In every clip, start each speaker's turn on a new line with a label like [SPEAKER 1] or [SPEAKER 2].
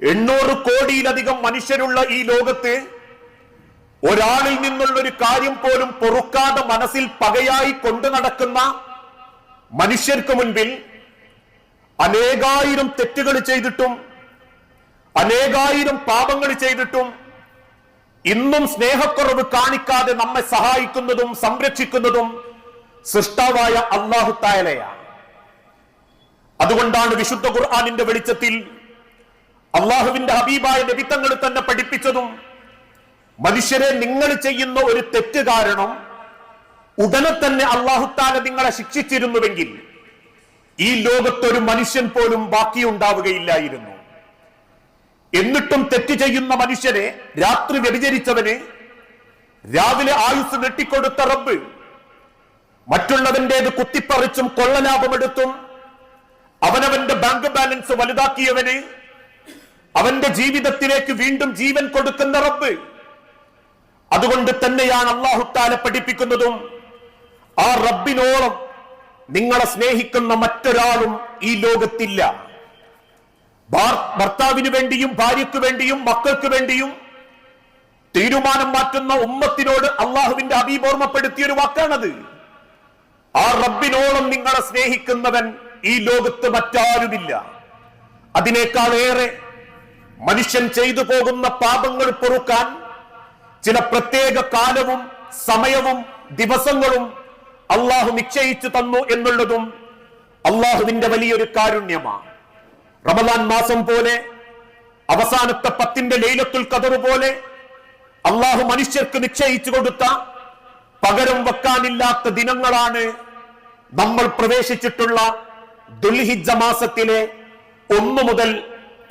[SPEAKER 1] എണ്ണൂറ് കോടിയിലധികം മനുഷ്യരുള്ള ഈ ലോകത്ത് ഒരാളിൽ നിന്നുള്ള ഒരു കാര്യം പോലും പൊറുക്കാതെ മനസ്സിൽ പകയായി കൊണ്ടു നടക്കുന്ന മനുഷ്യർക്ക് മുൻപിൽ അനേകായിരം തെറ്റുകൾ ചെയ്തിട്ടും അനേകായിരം പാപങ്ങൾ ചെയ്തിട്ടും ഇന്നും സ്നേഹക്കുറവ് കാണിക്കാതെ നമ്മെ സഹായിക്കുന്നതും സംരക്ഷിക്കുന്നതും സൃഷ്ടാവായ അള്ളാഹു തായാലയാണ് അതുകൊണ്ടാണ് വിശുദ്ധ ഖുർആാനിന്റെ വെളിച്ചത്തിൽ അള്ളാഹുവിന്റെ ഹബീബായ നബിത്തങ്ങൾ തന്നെ പഠിപ്പിച്ചതും മനുഷ്യരെ നിങ്ങൾ ചെയ്യുന്ന ഒരു തെറ്റ് കാരണം ഉടനെ തന്നെ അള്ളാഹുത്താല നിങ്ങളെ ശിക്ഷിച്ചിരുന്നുവെങ്കിൽ ഈ ലോകത്തൊരു മനുഷ്യൻ പോലും ബാക്കിയുണ്ടാവുകയില്ലായിരുന്നു. എന്നിട്ടും തെറ്റ് ചെയ്യുന്ന മനുഷ്യനെ രാത്രി വ്യഭിചരിച്ചവന് രാവിലെ ആയുസ് നെട്ടിക്കൊടുത്ത റബ്ബ് മറ്റുള്ളവന്റേത് കുത്തിപ്പറിച്ചും കൊള്ളലാഭമെടുത്തും അവനവന്റെ ബാങ്ക് ബാലൻസ് വലുതാക്കിയവന് അവന്റെ ജീവിതത്തിലേക്ക് വീണ്ടും ജീവൻ കൊടുക്കുന്ന റബ്ബ്. അതുകൊണ്ട് തന്നെയാണ് അള്ളാഹുത്താല പഠിപ്പിക്കുന്നതും ആ റബ്ബിനോളം നിങ്ങളെ സ്നേഹിക്കുന്ന മറ്റൊരാളും ഈ ലോകത്തില്ല. ഭാർ- ഭർത്താവിന് വേണ്ടിയും ഭാര്യയ്ക്ക് വേണ്ടിയും മക്കൾക്ക് വേണ്ടിയും തീരുമാനം മാറ്റുന്ന ഉമ്മത്തിനോട് അള്ളാഹുവിന്റെ അഭിപോർമ്മപ്പെടുത്തിയ ഒരു വാക്കാണത്. ആ റബ്ബിനോളം നിങ്ങളെ സ്നേഹിക്കുന്നവൻ ഈ ലോകത്ത് മറ്റാരുമില്ല. അതിനേക്കാൾ ഏറെ മനുഷ്യൻ ചെയ്തു പോകുന്ന പാപങ്ങൾ പൊറുക്കാൻ ചില പ്രത്യേക കാലവും സമയവും ദിവസങ്ങളും അള്ളാഹു നിശ്ചയിച്ചു തന്നു എന്നുള്ളതും അള്ളാഹുവിന്റെ വലിയൊരു കാരുണ്യമാണ്. റമദാൻ മാസം പോലെ അവസാനത്തെ പത്തിന്റെ ലൈലത്തുൽ കതർ പോലെ അള്ളാഹു മനുഷ്യർക്ക് നിശ്ചയിച്ചു കൊടുത്ത പകരം വെക്കാനില്ലാത്ത ദിനങ്ങളാണ് നമ്മൾ പ്രവേശിച്ചിട്ടുള്ള ദുൽഹിജ മാസത്തിലെ ഒന്നു മുതൽ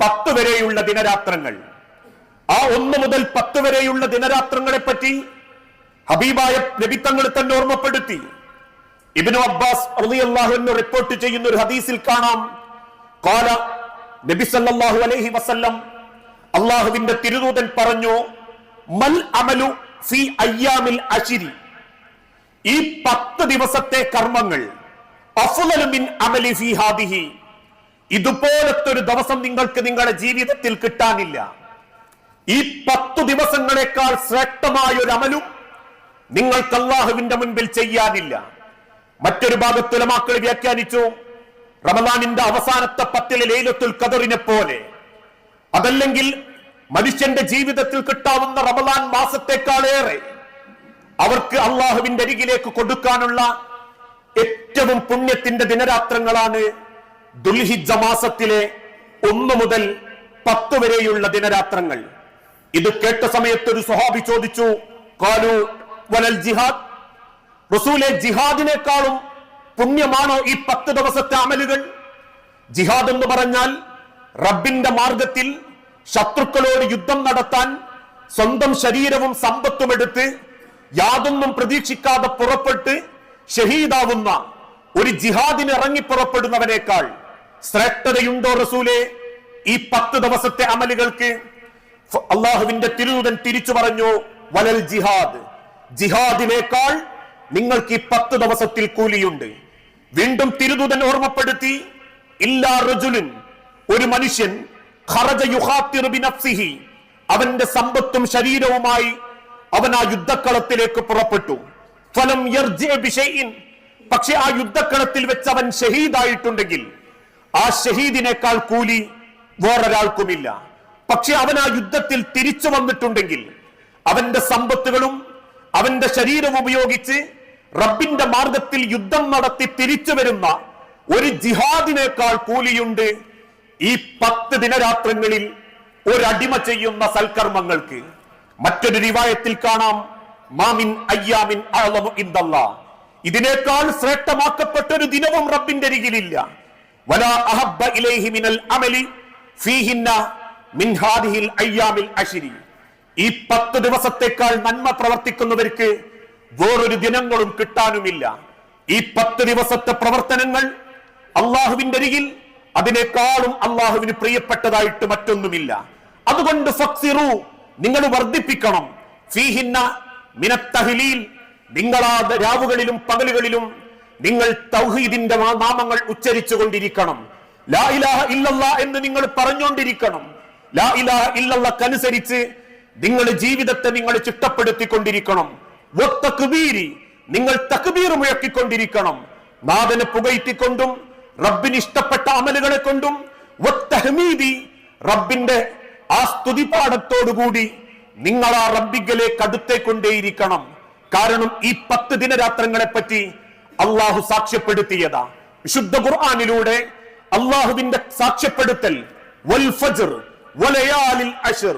[SPEAKER 1] പത്ത് വരെയുള്ള ദിനരാത്രങ്ങൾ. ആ ഒന്ന് മുതൽ പത്ത് വരെയുള്ള ദിനരാത്രങ്ങളെ പറ്റി ഹബീബായ നബിത്തങ്ങൾ തന്നെ ഓർമ്മപ്പെടുത്തി. ഇബിനു അബ്ബാസ് എന്ന് റിപ്പോർട്ട് ചെയ്യുന്ന ഒരു ഹദീസിൽ കാണാം. കാല നബി സല്ലാഹു അലൈഹി വസല്ലം അള്ളാഹുവിന്റെ തിരുദൂതൻ പറഞ്ഞു മൽ അമലു ഫി അയ്യാമിൽ അശിരി. ഈ പത്ത് ദിവസത്തെ കർമ്മങ്ങൾ അഫ്ളലു മിൻ അമലി ഫി ഹാദിഹി. ഇതുപോലത്തെ ഒരു ദിവസം നിങ്ങൾക്ക് നിങ്ങളുടെ ജീവിതത്തിൽ കിട്ടാനില്ല. ഈ പത്തു ദിവസങ്ങളെക്കാൾ ശ്രേഷ്ഠമായ ഒരു അമലും നിങ്ങൾക്ക് അള്ളാഹുവിന്റെ മുൻപിൽ ചെയ്യാനില്ല. മറ്റൊരു ഭാഗത്തുലമാക്കൾ വ്യാഖ്യാനിച്ചു റമദാനിന്റെ അവസാനത്തെ പത്തിലെ ലൈലത്തുൽ കതറിനെ പോലെ. അതല്ലെങ്കിൽ മനുഷ്യന്റെ ജീവിതത്തിൽ കിട്ടാവുന്ന റമദാൻ മാസത്തെക്കാളേറെ അവർക്ക് അള്ളാഹുവിന്റെ അരികിലേക്ക് കൊടുക്കാനുള്ള ഏറ്റവും പുണ്യത്തിന്റെ ദിനരാത്രങ്ങളാണ് ദുൽഹിജ മാസത്തിലെ ഒന്ന് മുതൽ പത്ത് വരെയുള്ള ദിനരാത്രങ്ങൾ. ഇത് കേട്ട സമയത്ത് ഒരു സ്വഹാബി ചോദിച്ചു കാലു വലൽ ജിഹാദ്? റസൂലെ ജിഹാദിനേക്കാളും പുണ്യമാണോ ഈ പത്ത് ദിവസത്തെ അമലുകൾ? ജിഹാദ് എന്ന് പറഞ്ഞാൽ റബ്ബിന്റെ മാർഗത്തിൽ ശത്രുക്കളോട് യുദ്ധം നടത്താൻ സ്വന്തം ശരീരവും സമ്പത്തും എടുത്ത് യാതൊന്നും പ്രതീക്ഷിക്കാതെ പുറപ്പെട്ട് ഷഹീദാവുന്ന ഒരു ജിഹാദിന് ഇറങ്ങി പുറപ്പെടുന്നവനേക്കാൾ ശ്രേഷ്ഠതയുണ്ടോ റസൂലെ? ഈ പത്ത് ദിവസത്തെ അമലുകൾക്ക് അള്ളാഹുവിന്റെ തിരുദൂതൻ തിരിച്ചു പറഞ്ഞു വലൽ ജിഹാദ്. ജിഹാദിനേക്കാൾ നിങ്ങൾക്ക് ഈ പത്ത് ദിവസത്തിൽ കൂലിയുണ്ട്. വീണ്ടും തിരുദൂതൻ ഓർമ്മപ്പെടുത്തി ഇല്ലാ റജുലിൻ. ഒരു മനുഷ്യൻ അവന്റെ സമ്പത്തും ശരീരവുമായി അവൻ ആ യുദ്ധക്കളത്തിലേക്ക് പുറപ്പെട്ടു. ഫലം പക്ഷെ ആ യുദ്ധക്കളത്തിൽ വെച്ച് അവൻ ഷഹീദായിട്ടുണ്ടെങ്കിൽ ആ ഷഹീദിനേക്കാൾ കൂലി വേറൊരാൾക്കുമില്ല. പക്ഷെ അവൻ ആ യുദ്ധത്തിൽ തിരിച്ചു വന്നിട്ടുണ്ടെങ്കിൽ അവന്റെ സമ്പത്തുകളും അവന്റെ ശരീരം ഉപയോഗിച്ച് റബ്ബിന്റെ മാർഗത്തിൽ യുദ്ധം നടത്തി തിരിച്ചു വരുന്ന ഒരു ജിഹാദിനേക്കാൾ കൂലിയുണ്ട് ഈ പത്ത് ദിനരാത്രങ്ങളിൽ ഒരടിമ ചെയ്യുന്ന സൽക്കർമ്മങ്ങൾക്ക്. മറ്റൊരു റിവായത്തിൽ കാണാം മാമിൻ അയ്യാമിൻ അഅ്ളമു ഇൻദല്ലാ ഇതിനേക്കാൾ ശ്രേഷ്ഠമാക്കപ്പെട്ട ഒരു ദിനവും റബ്ബിന്റെ അരികിലില്ല. ഈ പത്ത് ദിവസത്തേക്കാൾ നന്മ പ്രവർത്തിക്കുന്നവർക്ക് വേറൊരു ദിനങ്ങളും കിട്ടാനുമില്ല. ഈ പത്ത് ദിവസത്തെ പ്രവർത്തനങ്ങൾ അള്ളാഹുവിന്റെ അരികിൽ അതിനേക്കാളും അള്ളാഹുവിന് പ്രിയപ്പെട്ടതായിട്ട് മറ്റൊന്നുമില്ല. അതുകൊണ്ട് ഫക്സിറു നിങ്ങൾ വർദ്ധിപ്പിക്കണം. ഫീഹിന്ന മിനത്തഹ്ലീൽ നിങ്ങളാ രാവുകളിലും പകലുകളിലും നിങ്ങൾ തൗഹീദിന്റെ നാമങ്ങൾ ഉച്ചരിച്ചു കൊണ്ടിരിക്കണം ലാ ഇലാഹ ഇല്ലല്ല എന്ന് നിങ്ങൾ പറഞ്ഞുകൊണ്ടിരിക്കണം. ലാ ഇലാഹ ഇല്ലല്ലക്കനുസരിച്ച് നിങ്ങൾ ജീവിതത്തെ നിങ്ങൾ ചിട്ടപ്പെടുത്തിക്കൊണ്ടിരിക്കണം. നിങ്ങൾ തക്ബീർ മുഴക്കിക്കൊണ്ടിരിക്കണം. നാഥനെ പുകഴ്ത്തിക്കൊണ്ടും റബ്ബിന് ഇഷ്ടപ്പെട്ട അമലുകളെ കൊണ്ടും റബ്ബിന്റെ ആ സ്തുതിപാഠത്തോടുകൂടി നിങ്ങൾ ആ റബ്ബിഗലേക്ക് അടുത്തേക്കൊണ്ടേയിരിക്കണം കാരണം ഈ പത്ത് ദിനരാത്രങ്ങളെ പറ്റി അള്ളാഹു സാക്ഷ്യപ്പെടുത്തിയതാ. വിശുദ്ധ ഖുർആാനിലൂടെ അള്ളാഹുവിന്റെ സാക്ഷ്യപ്പെടുത്തൽ വൽ ഫജ്ർ വലയാലിൽ അശ്ർ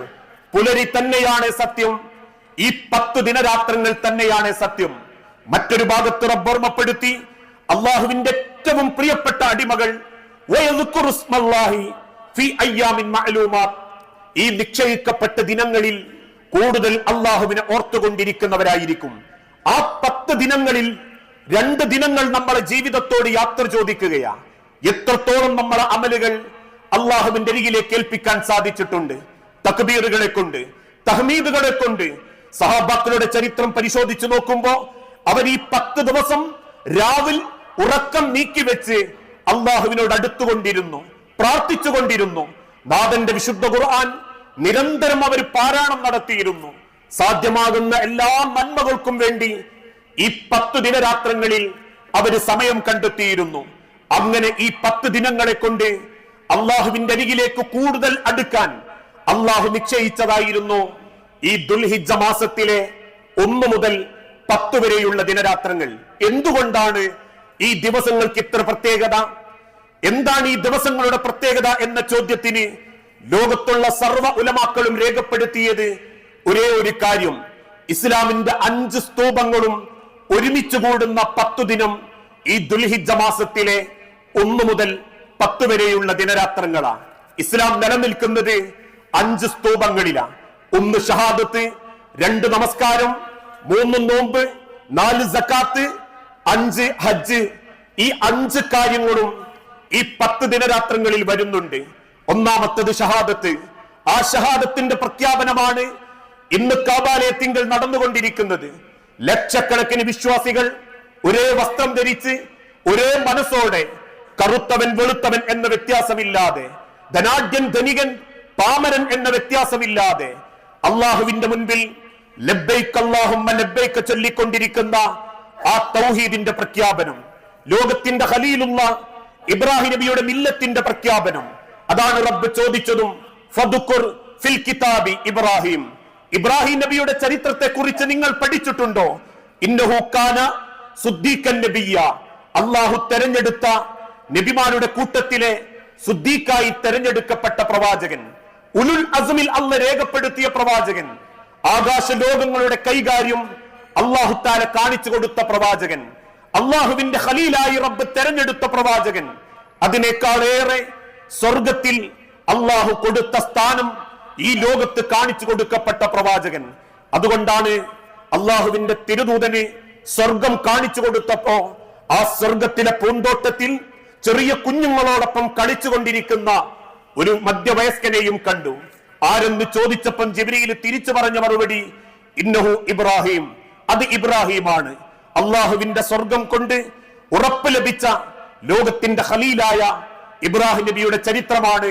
[SPEAKER 1] പുലരി തന്നെയാണ് സത്യം ഈ പത്ത് ദിനരാത്രങ്ങൾ തന്നെയാണ് സത്യം. മറ്റൊരു ഭാഗത്ത് റബ്ബോർമ്മപ്പെടുത്തി അള്ളാഹുവിന്റെ ഏറ്റവും പ്രിയപ്പെട്ട അടിമകൾ ഈ നിശ്ചയിക്കപ്പെട്ട ദിനങ്ങളിൽ കൂടുതൽ അള്ളാഹുവിനെ ഓർത്തുകൊണ്ടിരിക്കുന്നവരായിരിക്കും. ആ പത്ത് ദിനങ്ങളിൽ രണ്ട് ദിനങ്ങൾ നമ്മളെ ജീവിതത്തോട് യാത്ര ചോദിക്കുകയാ എത്രത്തോളം നമ്മളെ അമലുകൾ അള്ളാഹുവിന്റെ അരികിലേക്ക് ഏൽപ്പിക്കാൻ സാധിച്ചിട്ടുണ്ട്. തക്ബീറുകളെ കൊണ്ട് തഹ്മീദുകളെ കൊണ്ട് സഹാബാക്കളുടെ ചരിത്രം പരിശോധിച്ചു നോക്കുമ്പോ അവർ ഈ പത്ത് ദിവസം രാവിൽ ഉറക്കം നീക്കി വെച്ച് അള്ളാഹുവിനോട് അടുത്തുകൊണ്ടിരുന്നു പ്രാർത്ഥിച്ചുകൊണ്ടിരുന്നു. നാഥന്റെ വിശുദ്ധ ഖുർആൻ നിരന്തരം അവർ പാരായണം നടത്തിയിരുന്നു. സാധ്യമാകുന്ന എല്ലാ നന്മകൾക്കും വേണ്ടി ഈ പത്ത് ദിനരാത്രങ്ങളിൽ അവർ സമയം കണ്ടെത്തിയിരുന്നു. അങ്ങനെ ഈ പത്ത് ദിനങ്ങളെ കൊണ്ട് അള്ളാഹുവിന്റെ അരികിലേക്ക് കൂടുതൽ അടുക്കാൻ അള്ളാഹു നിശ്ചയിച്ചതായിരുന്നു ഈ ദുൽഹിജ മാസത്തിലെ ഒന്ന് മുതൽ പത്ത് വരെയുള്ള ദിനരാത്രങ്ങൾ. എന്തുകൊണ്ടാണ് ഈ ദിവസങ്ങൾക്ക് ഇത്ര പ്രത്യേകത? എന്താണ് ഈ ദിവസങ്ങളുടെ പ്രത്യേകത എന്ന ചോദ്യത്തിന് ലോകത്തുള്ള സർവ ഉലമാക്കളും രേഖപ്പെടുത്തിയത് ഒരേ ഒരു കാര്യം. ഇസ്ലാമിന്റെ അഞ്ച് സ്തൂപങ്ങളും ഒരുമിച്ച് കൂടുന്ന പത്തു ദിനം ഈ ദുൽഹിജ മാസത്തിലെ ഒന്നു മുതൽ പത്ത് വരെയുള്ള ദിനരാത്രങ്ങളാണ് ഇസ്ലാം നിലനിൽക്കുന്നത് അഞ്ച് സ്തൂപങ്ങളിലാണ് ഒന്ന് ഷഹാദത്ത് രണ്ട് നമസ്കാരം മൂന്ന് നോമ്പ് നാല് സക്കാത്ത് അഞ്ച് ഹജ്ജ്. ഈ അഞ്ച് കാര്യങ്ങളും ഈ പത്ത് ദിനരാത്രങ്ങളിൽ വരുന്നുണ്ട്. ഒന്നാമത്തത് ഷഹാദത്ത്. ആ ഷഹാദത്തിന്റെ പ്രഖ്യാപനമാണ് ഇന്ന് കാബാലയത്തിങ്കൾ നടന്നുകൊണ്ടിരിക്കുന്നത്. ലക്ഷക്കണക്കിന് വിശ്വാസികൾ ഒരേ വസ്ത്രം ധരിച്ച് ഒരേ മനസ്സോടെ കറുത്തവൻ വെളുത്തവൻ എന്ന വ്യത്യാസമില്ലാതെ ധനാഢ്യൻ ധനികൻ പാമരൻ എന്ന വ്യത്യാസമില്ലാതെ അള്ളാഹുവിന്റെ മുൻപിൽ ലബ്ബൈക്ക് ചൊല്ലിക്കൊണ്ടിരിക്കുന്ന ആ തൗഹീദിന്റെ പ്രഖ്യാപനം ലോകത്തിന്റെ ഖലീലുള്ള ഇബ്രാഹിം നബിയുടെ മില്ലത്തിന്റെ പ്രഖ്യാപനം. അതാണ് റബ്ബ് ചോദിച്ചതും ഫദുക്കുർ ഫിൽ കിതാബി ഇബ്രാഹിം. ഇബ്രാഹിം നബിയുടെ ചരിത്രത്തെ കുറിച്ച് നിങ്ങൾ പഠിച്ചിട്ടുണ്ടോ? ഇന്നഹു കാന സുദ്ദീഖൻ നബിയ അള്ളാഹു തെരഞ്ഞെടുത്ത നബിമാരുടെ കൂട്ടത്തിലെ സുദ്ദീഖായി തെരഞ്ഞെടുക്കപ്പെട്ട പ്രവാചകൻ. ഉലുൽ അസ്മിൽ അല്ല രേഖപ്പെടുത്തിയ പ്രവാചകൻ. ആകാശ ലോകങ്ങളുടെ കൈകാര്യം അള്ളാഹുത്താല കാണിച്ചു കൊടുത്ത പ്രവാചകൻ. അള്ളാഹുവിന്റെ ഖലീലായി റബ്ബ് തെരഞ്ഞെടുത്ത പ്രവാചകൻ. അതിനേക്കാളേറെ സ്വർഗത്തിൽ അള്ളാഹു കൊടുത്ത സ്ഥാനം ഈ ലോകത്ത് കാണിച്ചു കൊടുക്കപ്പെട്ട പ്രവാചകൻ. അതുകൊണ്ടാണ് അള്ളാഹുവിന്റെ തിരുദൂതന് സ്വർഗം കാണിച്ചു കൊടുത്തപ്പോ ആ സ്വർഗത്തിലെ പൂന്തോട്ടത്തിൽ ചെറിയ കുഞ്ഞുങ്ങളോടൊപ്പം കളിച്ചുകൊണ്ടിരിക്കുന്ന ഒരു മധ്യവയസ്കനെയും കണ്ടു. ആരെന്ന് ചോദിച്ചപ്പം ജിബ്രീൽ തിരിച്ചു പറഞ്ഞ മറുപടി ഇന്നഹു ഇബ്രാഹിം. അത് ഇബ്രാഹിമാണ്. അള്ളാഹുവിന്റെ സ്വർഗം കൊണ്ട് ഉറപ്പ് ലഭിച്ച ലോകത്തിന്റെ ഹലീലായ ഇബ്രാഹിം നബിയുടെ ചരിത്രമാണ്.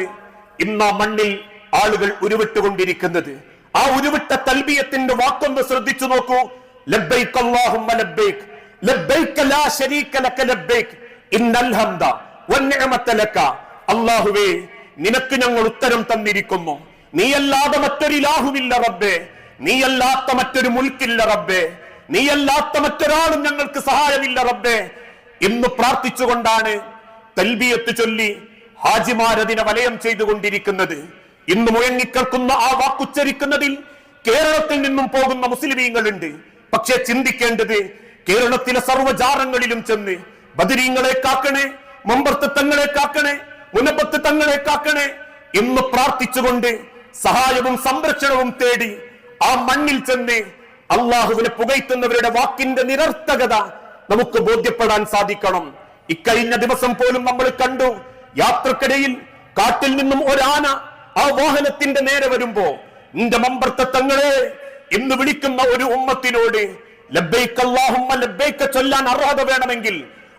[SPEAKER 1] ഇന്ന് മണ്ണിൽ ആളുകൾ ഉരുവിട്ടുകൊണ്ടിരിക്കുന്നത്. ആ ഉരുവിട്ട തൽബിയത്തിന്റെ വാക്കൊന്ന് ശ്രദ്ധിച്ചു നോക്കൂ. ലബ്ബൈക് അല്ലാഹുമ്മ ലബ്ബൈക് ലബ്ബൈക ലാ ശരീക ലക ഇന്നൽ ഹംദ വന്നിഅമത ലക. അല്ലാഹുവേ നിനക്ക് ഞങ്ങൾ ഉത്തരം തന്നിരിക്കുന്നു. നീയല്ലാതെ മറ്റൊരു ഇലാഹുമില്ല റബ്ബേ. നീയല്ലാത്ത മറ്റൊരു മുൽക്കില്ല റബ്ബേ. നീയല്ലാത്ത മറ്റൊരാളും ഞങ്ങൾക്ക് സഹായമില്ല റബ്ബേ. എന്ന് പ്രാർത്ഥിച്ചുകൊണ്ടാണ് തൽബിയത്ത് ചൊല്ലി ഹാജിമാരതിനെ വലയം ചെയ്തുകൊണ്ടിരിക്കുന്നത്. ഇന്ന് മുഴങ്ങിക്കേൾക്കുന്ന ആ വാക്കുച്ചരിക്കുന്നതിൽ കേരളത്തിൽ നിന്നും പോകുന്ന മുസ്ലിമീങ്ങളുണ്ട്. പക്ഷേ ചിന്തിക്കേണ്ടത് കേരളത്തിലെ സർവജാറങ്ങളിലും ചെന്ന് ബദരീങ്ങളെ കാക്കണേ മമ്പർത്ത് തങ്ങളെ കാക്കണേ മുനപ്പത്ത് തങ്ങളെ കാക്കണേ എന്ന് പ്രാർത്ഥിച്ചുകൊണ്ട് സഹായവും സംരക്ഷണവും തേടി ആ മണ്ണിൽ ചെന്ന് അള്ളാഹുവിനെ പുകയ്ത്തുന്നവരുടെ വാക്കിന്റെ നിരർത്ഥകത നമുക്ക് ബോധ്യപ്പെടാൻ സാധിക്കണം. ഇക്കഴിഞ്ഞ ദിവസം പോലും നമ്മൾ കണ്ടു യാത്രക്കിടയിൽ കാട്ടിൽ നിന്നും ഒരാന ആ വാഹനത്തിന്റെ നേരെ വരുമ്പോ നിന്റെ മമ്പർത്ത തങ്ങളെ എന്ന് വിളിക്കുന്ന ഒരു ഉമ്മത്തിനോട് ചൊല്ലാൻ അർഹത വേണമെങ്കിൽ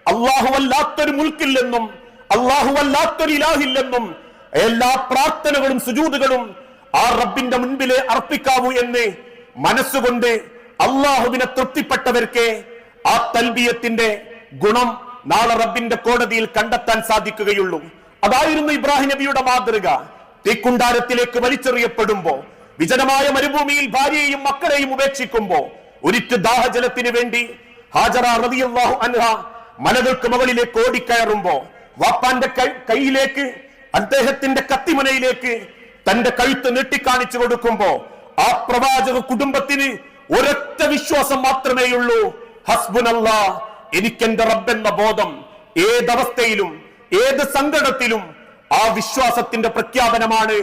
[SPEAKER 1] അല്ലാഹു അല്ലാത്തൊരു മുൽക്കില്ലെന്നും അല്ലാഹു അല്ലാത്തൊരു ഇലാഹില്ലെന്നും എല്ലാ പ്രാർത്ഥനകളും സുജൂതുകളും ആ റബ്ബിന്റെ മുൻപിലെ അർപ്പിക്കാവൂ എന്ന് മനസ്സുകൊണ്ട് അള്ളാഹുവിനെ തൃപ്തിപ്പെട്ടവർക്ക് ആ തൽബിയത്തിന്റെ ഗുണം നാളെ റബ്ബിന്റെ കോടതിയിൽ കണ്ടെത്താൻ സാധിക്കുകയുള്ളൂ. അതായിരുന്നു ഇബ്രാഹിം നബിയുടെ മാതൃക. തീക്കുണ്ടാരത്തിലേക്ക് വലിച്ചെറിയപ്പെടുമ്പോ വിജനമായ മരുഭൂമിയിൽ ഭാര്യയെയും മക്കളെയും ഉപേക്ഷിക്കുമ്പോ ഒരിറ്റ് ദാഹജലത്തിന് വേണ്ടി ഹാജറ റളിയല്ലാഹു അൻഹ മലകൾക്ക് മുകളിലേക്ക് ഓടിക്കയറുമ്പോ വാപ്പാന്റെ കൈയിലേക്ക് അദ്ദേഹത്തിന്റെ കത്തിമുനയിലേക്ക് തന്റെ കഴുത്ത് നീട്ടിക്കാണിച്ചു കൊടുക്കുമ്പോ ആ പ്രവാചക കുടുംബത്തിന് ഒരൊറ്റ വിശ്വാസം മാത്രമേയുള്ളൂ. ഹസ്ബുനല്ല എനിക്കെന്റെ റബ്ബെന്ന ബോധം ഏതവസ്ഥയിലും ഏത് സങ്കടത്തിലും ആ വിശ്വാസത്തിന്റെ പ്രഖ്യാപനമാണ്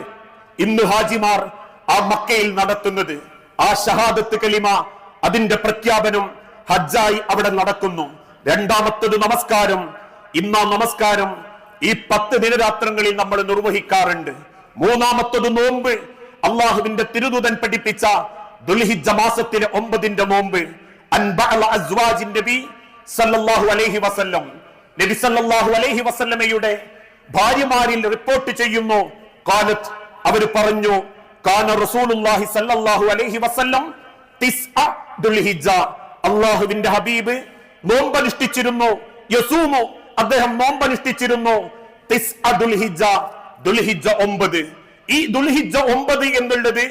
[SPEAKER 1] ഇന്ന് ഹാജിമാർ ആ മക്കയിൽ നടത്തുന്നത്. ആ ഷഹാദത്ത് കലിമ അതിന്റെ പ്രഖ്യാപനം ഹജ്ജായി അവിടെ നടക്കുന്നു. രണ്ടാമത്തത് നമസ്കാരം. ഇന്ന നമസ്കാരം ഈ പത്ത് ദിനരാത്രങ്ങളിൽ നമ്മൾ നിർവഹിക്കാറുണ്ട്. മൂന്നാമത്തത് നോമ്പ്. അള്ളാഹുവിന്റെ തിരുദൂതൻ പഠിപ്പിച്ച ദുൽഹിജ മാസത്തിലെ ഒമ്പതിന്റെ നോമ്പ്. നബി സല്ലല്ലാഹു അലൈഹി വസല്ലം. നബി സല്ലല്ലാഹു അലൈഹി വസല്ലമയുടെ ഭാര്യമാരിൽ റിപ്പോർട്ട് ചെയ്യുന്നു. കാലത്ത് അവർ പറഞ്ഞു കാന റസൂലുള്ളാഹി സല്ലല്ലാഹു അലൈഹി വസല്ലം തിസ്അ ദുൽഹിജ്ജ. അള്ളാഹുവിന്റെ ഹബീബ് നോമ്പനുഷ്ഠിച്ചിരുന്നു. യസൂമു അദ്ദേഹം നോമ്പനുഷ്ഠിച്ചിരുന്നു. തിസ്അ ദുൽഹിജ്ജ ദുൽഹിജ്ജ ഒമ്പത്. ഈ ദുൽഹിജ്ജ ഒമ്പത് എന്നുള്ളത്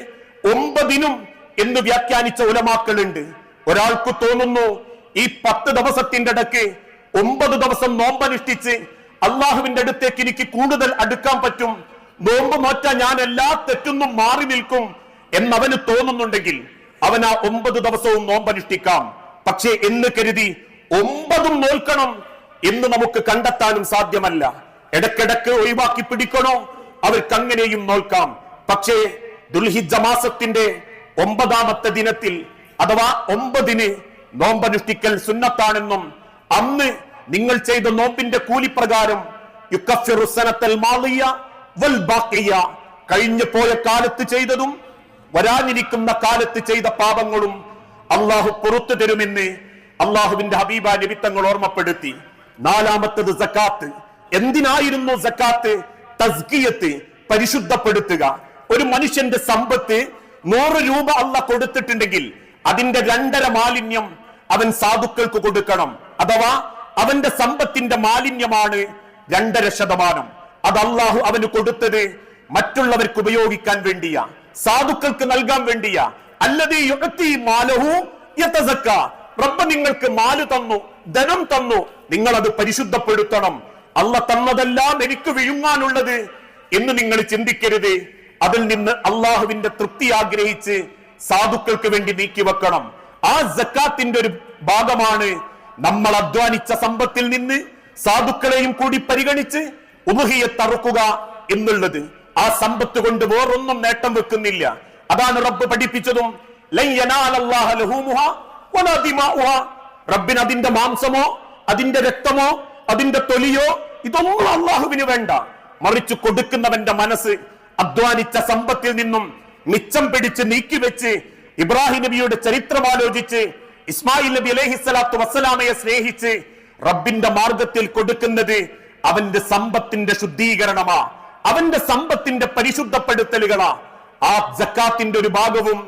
[SPEAKER 1] ഒമ്പതിനും എന്ന് വ്യാഖ്യാനിച്ച ഉലമാക്കളുണ്ട്. ഒരാൾക്ക് തോന്നുന്നു ഈ പത്ത് ദിവസത്തിന്റെ ഇടയ്ക്ക് ഒമ്പത് ദിവസം നോമ്പനുഷ്ഠിച്ച് അള്ളാഹുവിന്റെ അടുത്തേക്ക് എനിക്ക് കൂടുതൽ അടുക്കാൻ പറ്റും. നോമ്പ് നോറ്റ ഞാൻ എല്ലാ തെറ്റൊന്നും മാറി നിൽക്കും എന്നവന് തോന്നുന്നുണ്ടെങ്കിൽ അവൻ ആ ഒമ്പത് ദിവസവും നോമ്പനുഷ്ഠിക്കാം. പക്ഷേ എന്ന് കരുതി ഒമ്പതും നോൽക്കണം എന്ന് നമുക്ക് കണ്ടെത്താനും സാധ്യമല്ല. ഇടക്കിടക്ക് ഒഴിവാക്കി പിടിക്കണോ? അവർക്ക് അങ്ങനെയും നോൽക്കാം. പക്ഷേ ദുൽഹിജ മാസത്തിന്റെ ഒമ്പതാമത്തെ ദിനത്തിൽ അഥവാ ഒമ്പതിന് നോമ്പനുഷ്ഠിക്കൽ സുന്നത്താണെന്നും അന്ന് നിങ്ങൾ ചെയ്ത നോമ്പിന്റെ കൂലിപ്രകാരം കഴിഞ്ഞു പോയ കാലത്ത് ചെയ്തതും വരാനിരിക്കുന്ന കാലത്ത് ചെയ്ത പാപങ്ങളും അള്ളാഹു പുറത്തു തരുമെന്ന് അള്ളാഹുവിന്റെ ഹബീബ നിമിത്തങ്ങൾ ഓർമ്മപ്പെടുത്തി. നാലാമത്തത് സക്കാത്ത്. എന്തിനായിരുന്നു സക്കാത്ത്? തസ്കിയത്ത് പരിശുദ്ധപ്പെടുത്തുക. ഒരു മനുഷ്യന്റെ സമ്പത്ത് നൂറ് രൂപ അല്ല കൊടുത്തിട്ടുണ്ടെങ്കിൽ അതിന്റെ രണ്ടര മാലിന്യം അവൻ സാധുക്കൾക്ക് കൊടുക്കണം. അഥവാ അവന്റെ സമ്പത്തിന്റെ മാലിന്യമാണ് രണ്ടര ശതമാനം. അത് അള്ളാഹു അവന് കൊടുത്തത് മറ്റുള്ളവർക്ക് ഉപയോഗിക്കാൻ വേണ്ടിയാ സാധുക്കൾക്ക് നൽകാൻ വേണ്ടിയാ. അല്ലത് മാലഹു റബ്ബ് നിങ്ങൾക്ക് മാൽ തന്നു ധനം തന്നു നിങ്ങൾ അത് പരിശുദ്ധപ്പെടുത്തണം. അല്ല തന്നതെല്ലാം എനിക്ക് വിഴുങ്ങാനുള്ളത് എന്ന് നിങ്ങൾ ചിന്തിക്കരുത്. അതിൽ നിന്ന് അള്ളാഹുവിന്റെ തൃപ്തി ആഗ്രഹിച്ച് സാധുക്കൾക്ക് വേണ്ടി നീക്കി വെക്കണം. ആ ജക്കാത്തിന്റെ ഒരു ഭാഗമാണ് നമ്മൾ അധ്വാനിച്ച സമ്പത്തിൽ നിന്ന് സാധുക്കളെയും കൂടി പരിഗണിച്ച് ഉപഹിയെ തറുക്കുക എന്നുള്ളത്. ആ സമ്പത്ത് കൊണ്ട് വേറൊന്നും നേട്ടം വെക്കുന്നില്ല. അതാണ് റബ്ബ് പഠിപ്പിച്ചതും. റബ്ബിന് അതിന്റെ മാംസമോ അതിന്റെ രക്തമോ അതിന്റെ തൊലിയോ ഇതൊന്നും അള്ളാഹുവിന് വേണ്ട. മറിച്ച് കൊടുക്കുന്നവന്റെ മനസ്സ് അധ്വാനിച്ച സമ്പത്തിൽ നിന്നും മിച്ചം പിടിച്ച് നീക്കിവെച്ച് ഇബ്രാഹിം നബിയുടെ ചരിത്രം ആലോചിച്ച് ഇസ്മായിൽ നബി അലൈഹി സ്വലാത്തു വസ്സലാമയെ സ്നേഹിച്ച് റബ്ബിന്റെ മാർഗത്തിൽ കൊടുക്കുന്നത് അവന്റെ സമ്പത്തിന്റെ ശുദ്ധീകരണമാ. അവന്റെ സമ്പത്തിന്റെ പരിശുദ്ധപ്പെടുത്തലുകളാ. ആ ജക്കാത്തിന്റെ ഒരു ഭാഗവും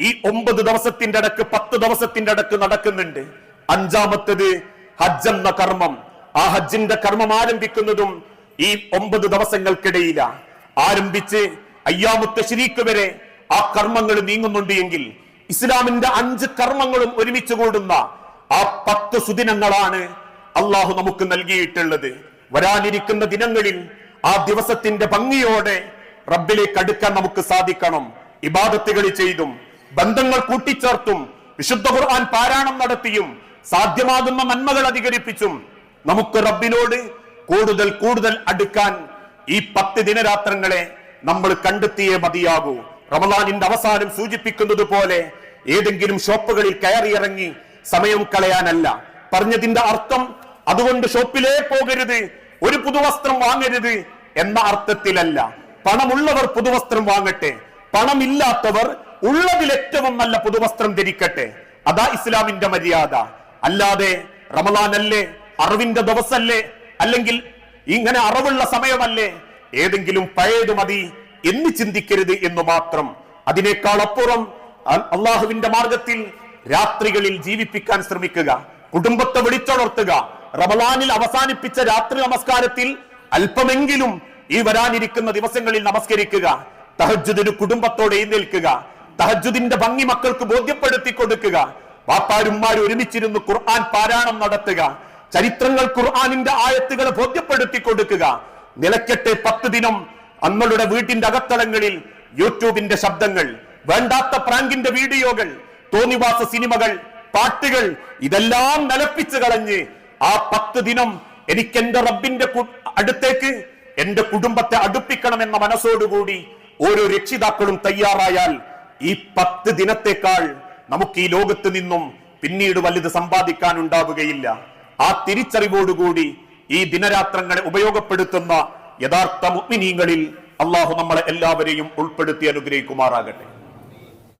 [SPEAKER 1] ഈ ഒമ്പത് ദിവസത്തിന്റെ അടക്ക് പത്ത് ദിവസത്തിന്റെ അടക്ക് നടക്കുന്നുണ്ട്. അഞ്ചാമത്തത് ഹജ്ജ് എന്ന കർമ്മം. ആ ഹജ്ജിന്റെ കർമ്മം ആരംഭിക്കുന്നതും ഈ ഒമ്പത് ദിവസങ്ങൾക്കിടയില. ആരംഭിച്ച് അയ്യാമുത്ത ശരീക്ക് വരെ ആ കർമ്മങ്ങൾ നീങ്ങുന്നുണ്ട് എങ്കിൽ ഇസ്ലാമിന്റെ അഞ്ച് കർമ്മങ്ങളും ഒരുമിച്ച് കൂടുന്ന ആ പത്ത് സുദിനങ്ങളാണ് അള്ളാഹു നമുക്ക് നൽകിയിട്ടുള്ളത്. വരാനിരിക്കുന്ന ദിനങ്ങളിൽ ആ ദിവസത്തിന്റെ ഭംഗിയോടെ റബ്ബിലേക്ക് അടുക്കാൻ നമുക്ക് സാധിക്കണം. ഇബാദത്തുകൾ ചെയ്തും ബന്ധങ്ങൾ കൂട്ടിച്ചേർത്തും വിശുദ്ധ ഖുർആൻ പാരായണം നടത്തിയും സാധ്യമാകുന്ന നന്മകൾ അധികരിപ്പിച്ചും നമുക്ക് റബ്ബിനോട് കൂടുതൽ കൂടുതൽ അടുക്കാൻ ഈ പത്ത് ദിനരാത്രങ്ങളെ നമ്മൾ കണ്ടെത്തിയേ മതിയാകൂ. റമദാനിന്റെ അവസാനം സൂചിപ്പിക്കുന്നത് പോലെ ഏതെങ്കിലും ഷോപ്പുകളിൽ കയറിയിറങ്ങി സമയം കളയാനല്ല. പറഞ്ഞതിന്റെ അർത്ഥം അതുകൊണ്ട് ഷോപ്പിലേ പോകരുത് ഒരു പുതുവസ്ത്രം വാങ്ങരുത് എന്ന അർത്ഥത്തിലല്ല. പണമുള്ളവർ പുതുവസ്ത്രം വാങ്ങട്ടെ. പണമില്ലാത്തവർ ഉള്ളതിൽ ഏറ്റവും നല്ല പുതുവസ്ത്രം ധരിക്കട്ടെ. അതാ ഇസ്ലാമിന്റെ മര്യാദ. അല്ലാതെ റമലാൻ അല്ലേ അറിവിന്റെ ദിവസല്ലേ അല്ലെങ്കിൽ ഇങ്ങനെ അറിവുള്ള സമയമല്ലേ ഏതെങ്കിലും പഴയത് മതി എന്ന് ചിന്തിക്കരുത് എന്ന് മാത്രം. അതിനേക്കാൾ അപ്പുറം അള്ളാഹുവിന്റെ മാർഗത്തിൽ രാത്രികളിൽ ജീവിപ്പിക്കാൻ ശ്രമിക്കുക കുടുംബത്തെ വിളിച്ചുണർത്തുക റമലാനിൽ അവസാനിപ്പിച്ച രാത്രി നമസ്കാരത്തിൽ അല്പമെങ്കിലും ഈ വരാനിരിക്കുന്ന ദിവസങ്ങളിൽ നമസ്കരിക്കുക തഹജുദിന് കുടുംബത്തോടെ എഴുന്നേൽക്കുക തഹജുദിന്റെ ഭംഗി മക്കൾക്ക് ബോധ്യപ്പെടുത്തി കൊടുക്കുക വാപ്പാരുമാർ ഒരുമിച്ചിരുന്ന് ഖുർആൻ പാരായണം നടത്തുക ചരിത്രങ്ങൾ ഖുർആാനിന്റെ ആയത്തുകളെ ബോധ്യപ്പെടുത്തി കൊടുക്കുക. നിലയ്ക്കട്ടെ പത്ത് ദിനം അങ്ങളുടെ വീട്ടിന്റെ അകത്തളങ്ങളിൽ യൂട്യൂബിന്റെ ശബ്ദങ്ങൾ വേണ്ടാത്ത പ്രാങ്കിന്റെ വീഡിയോകൾ തോന്നിവാസ സിനിമകൾ പാട്ടുകൾ ഇതെല്ലാം നിലപ്പിച്ചു കളഞ്ഞ് ആ പത്ത് ദിനം എനിക്ക് എന്റെ റബ്ബിന്റെ അടുത്തേക്ക് എന്റെ കുടുംബത്തെ അടുപ്പിക്കണം അടുപ്പിക്കണമെന്ന മനസ്സോടുകൂടി ഓരോ രക്ഷിതാക്കളും തയ്യാറായാൽ ഈ പത്ത് ദിനത്തെക്കാൾ നമുക്ക് ഈ ലോകത്ത് നിന്നും പിന്നീട് വലുത് സമ്പാദിക്കാൻ ഉണ്ടാവുകയില്ല ആ തിരിച്ചറിവോടുകൂടി ഈ ദിനരാത്രങ്ങളെ ഉപയോഗപ്പെടുത്തുന്ന യഥാർത്ഥ മുഗ്മിനീങ്ങളിൽ അള്ളാഹു നമ്മളെ എല്ലാവരെയും ഉൾപ്പെടുത്തി അനുഗ്രഹിക്കുമാറാകട്ടെ.